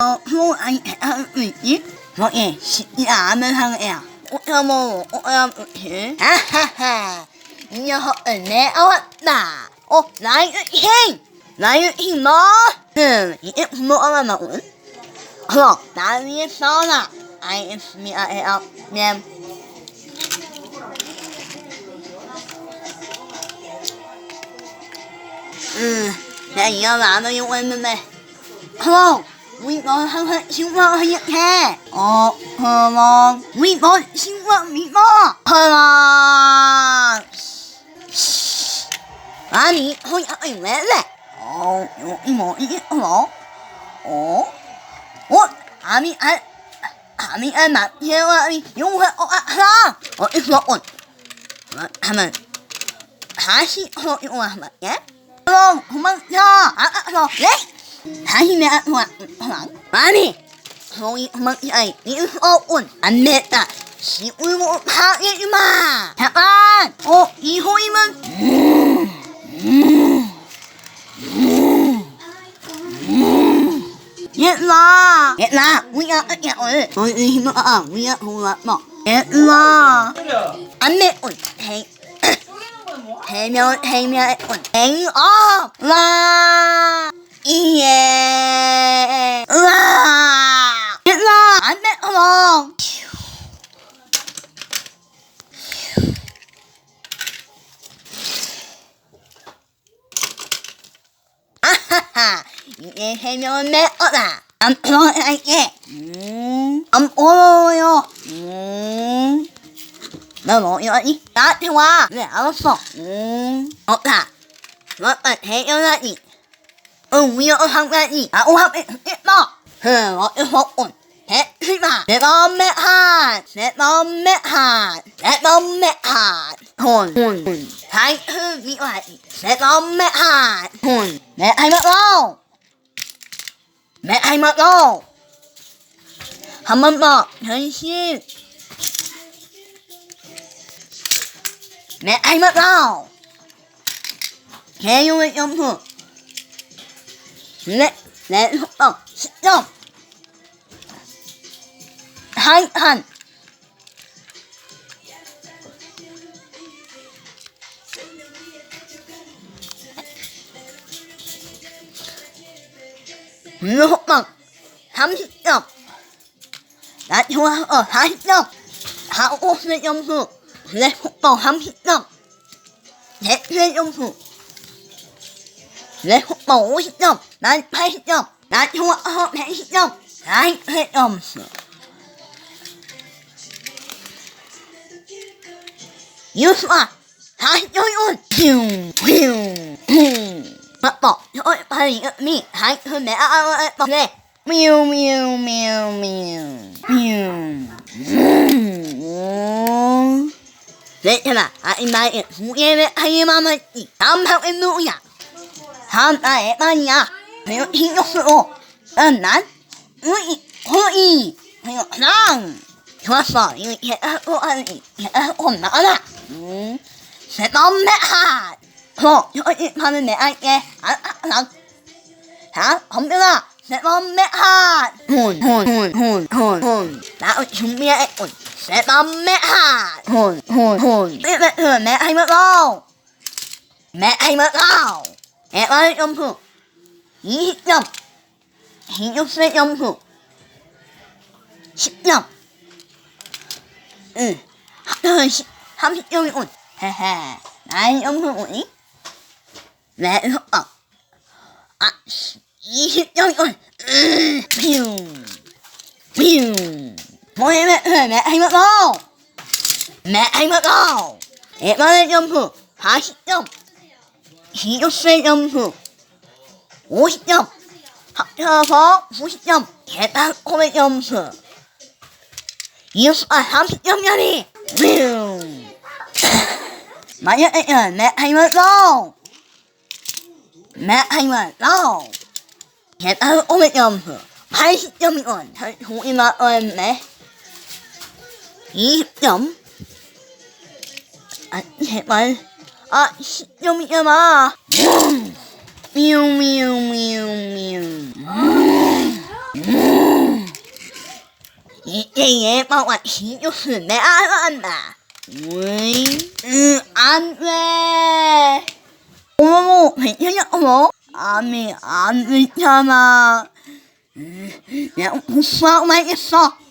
어, 뭐, 아니, 아, 뭐지? 뭐 예, 시야면 항해야. 어, 뭐, 어, 야, 뭐지? 아하하, 이 녀석은 내가 왔다. 어, 나의 힘! 나의 힘, 뭐? 흠, 이게 부모가 나온? 어, 나 위에 써라. 알겠습니다, 해요. 냠. 음, 내가 이거 안 하려고 했는데. 형, 우리 너 항상 신고하게. 어, 우리 너 신고 믿어. 그럼. 아니, 허이 아이 왜 그래? 어, 여기 뭐 이게 뭐? 어? 어? 아미 알 아미 알 마피아와미 용해 어 하나. 어 이거 온. 하면 다시 어 이거 하면 예? 그럼 도망쳐. 아, 아, 너 네? 다시 내가 도망 도망. 아니. 거기 도망쳐. 이거 온. 안 됐다. 시울고 파괴지 마. 잠깐. 어, 이 호임은 얘들아 얘들아 우리가 야을 너희 힘을 아 우리가 돌아 뭐 얘들아 안돼 온 해. 해면 해면 온 행어 와이 예와 얘들아. 안돼. 어머. 아하하. 이게 해면 내 어다 안 어할게. 음안 어려워요. 음. 너 뭐야니? 나한테 와. 네, 알았어. 음, 없다. 너가 대연하니. 응, 위험 상관이. 아, 오하면 있다. 응, 어디서 온. 대피마. 내 맘에 한. 내 맘에 한. 내 맘에 한. 혼. 혼. 다이흐 위와이. 내 맘에 한. 혼. 내 할머니. 내 할머니. 한번 더. 변신. 내 알맞다 개용의 점프 내내 속도 10점 한한. 분노 속도 30점. 나 좋아서 40점. 하고스의 점수. 내 속도 30점. 내 점수 내 속도 50점 난 80점 나 좋아서 110점 나의 점수 유수아 40점이군 뿅뿅뿅 맞다 저의 발이 미 하이트 내 아아의 네 미우 미우 미우 미우 미우 음. 괜찮아 아이마의 후예의 하이마마지 다음 방에 누구야 다음 나의 말이야 그리고 신경쓰고 난 우이 호이 그리고 랑 좋았어 이거 얘하고 하니 얘하고 나가라 음 새덤매 핫 어, 저기 하면 내 알게 아, 아, 랑 자, 덤벼라 새덤매 핫 혼, 혼, 혼, 혼, 혼, 혼나 준비해 온 새덤매 핫 혼, 혼, 혼 매, 매, 매, 매, 하이머 로 매, 하이머 로 에말 점프 20점 이육세 점프 10점 응 합격은 10, 30점이 온 헤헤 나의 점프 오니? 내 속도 아 20점이 온 음, 뿅뿅 뭐해 매 하이머로 매 하이머로 에말의 점프 40점 이육세 점프 50점 합쳐서 90점 계단 코의 점수 이웃아 30점짜리 만약에 내 하이머로 내 하이머로 계단 코의 점수 80점이건 종이 나왔네. 20점. 아 제발 아 10점이잖아 미우 미우 미우 미우 이제 예뻐와 신경을 내 알았나? 으이, 응, 안 돼. 어머머, 괜찮아, 어머? 아미, 안. 음, 내가 공부하고 말겠어.